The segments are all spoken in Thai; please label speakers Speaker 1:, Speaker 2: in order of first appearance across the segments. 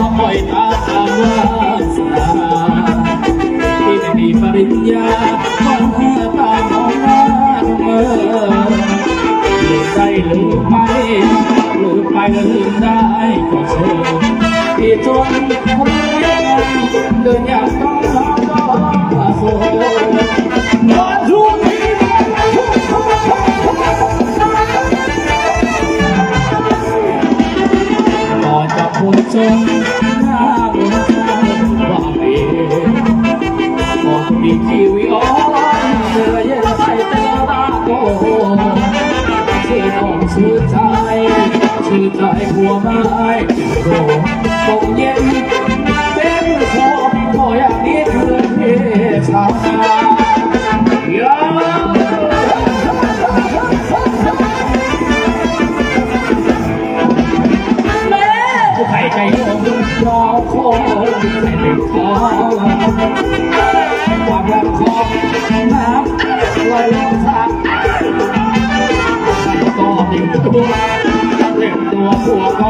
Speaker 1: ยกย้ายเสร็จก็ต่อแถวมาช่างเกิดคนงามก็ปล่อยตามวาสนาที่ไม่มีปริญญา ไม้โกตกเย็นเป็นชอบก็อย่างนี้คือเพชาอยาแม้ผู้ใครใจยงรอคอยให้เป็นเขาความรักของน้ำลอยลงทางก็ติดตัวเล่นตัวผัวก็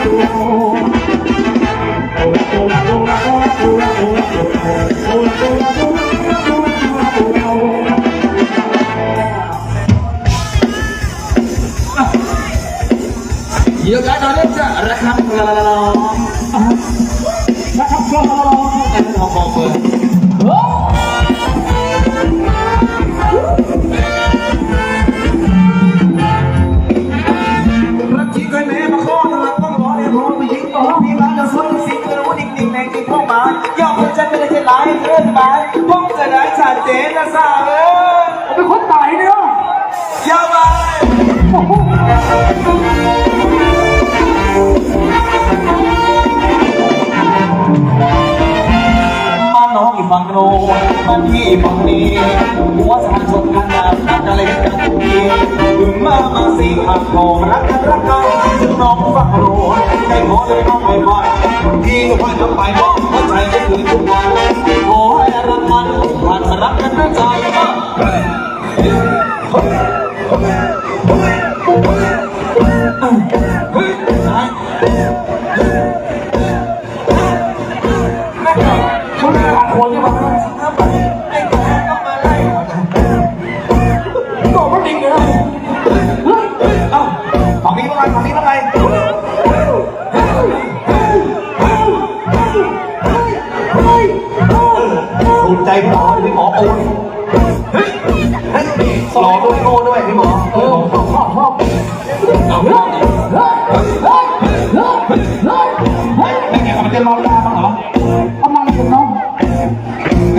Speaker 1: ยอะกันตอนนี้จะระคับระลองระคับระลองกันทองบอกเบอ
Speaker 2: พ้องจะได้ชัดเจนนะสาวเออ
Speaker 1: เป็นคนตายเนี่ย
Speaker 2: อย่ามามาน้องอีฝั่งโน้นมาพี่ฝั่งนี้หัวสานชนกันนะนักอะไรกันทุกทีถึงมามาสี่หักคอรักกันรักกันถึงน้องฝั่งโน้นได้ขอเลยน้องไปไปพี่ก็พันกันไปมองหัวใจจะคืนทุกวัน มันผ่านมารักกันด้วยใจ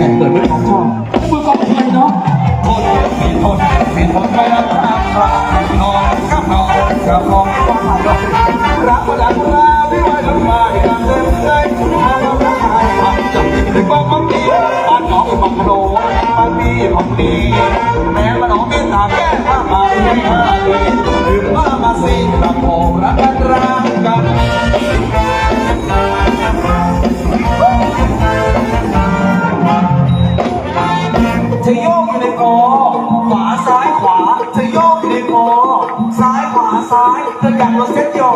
Speaker 2: แห
Speaker 1: ม
Speaker 2: เปิดไม่ทันชอบ
Speaker 1: มือกับใครเนาะ
Speaker 2: โทษมีโทษมีโทษไปแล้วครับนอนกับนอนกับนอนรักก็รักลาพี่ไว้ทำไมยังเดินเลยทางเราไม่หายมาจับถึงความมั่งมีบ้านน้องบังโดบ้านพี่ของดีแม้ว่าน้องเป็นตาแก้ผ้ามาไม่มา อย่างรถเส้นยอ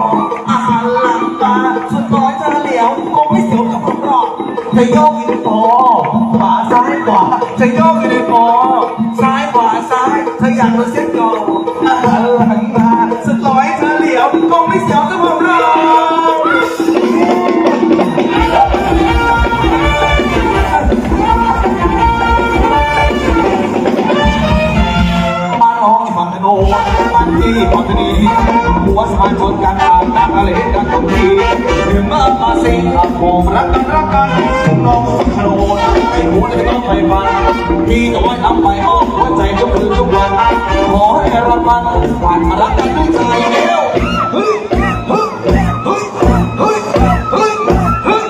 Speaker 2: อาหารหลังตาสุดร้อยจะเหลียวคงไม่เสียวกับผมหรอกจะโยกอีนพอขวาซ้ายขวาจะโยกอีนพอซ้ายขวาซ้ายเธออยากรถเส้นยออาหารหลังตาสุดร้อยจะเหลียวคงไม่ สิงขับโมรักกันรักกันน้องฝั่งถนนไอ้หัวจะต้องไปฟันพี่จะไว้ทำไปอ้อมหัวใจทุกคืนทุกวันขอให้รักมันผ่านมารักกันด้วยใจเดียวเฮ้ยเฮ้ยเฮ้ยเฮ้ยเฮ้ยเฮ้ยเฮ้ย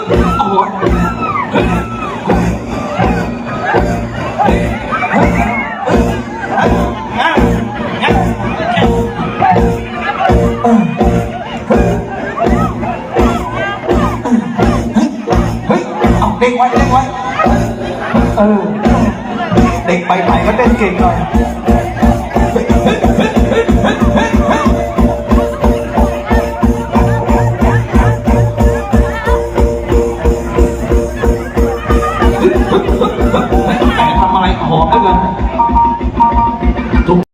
Speaker 2: ด็กไปไหนก็เต้นเก่งหน่อย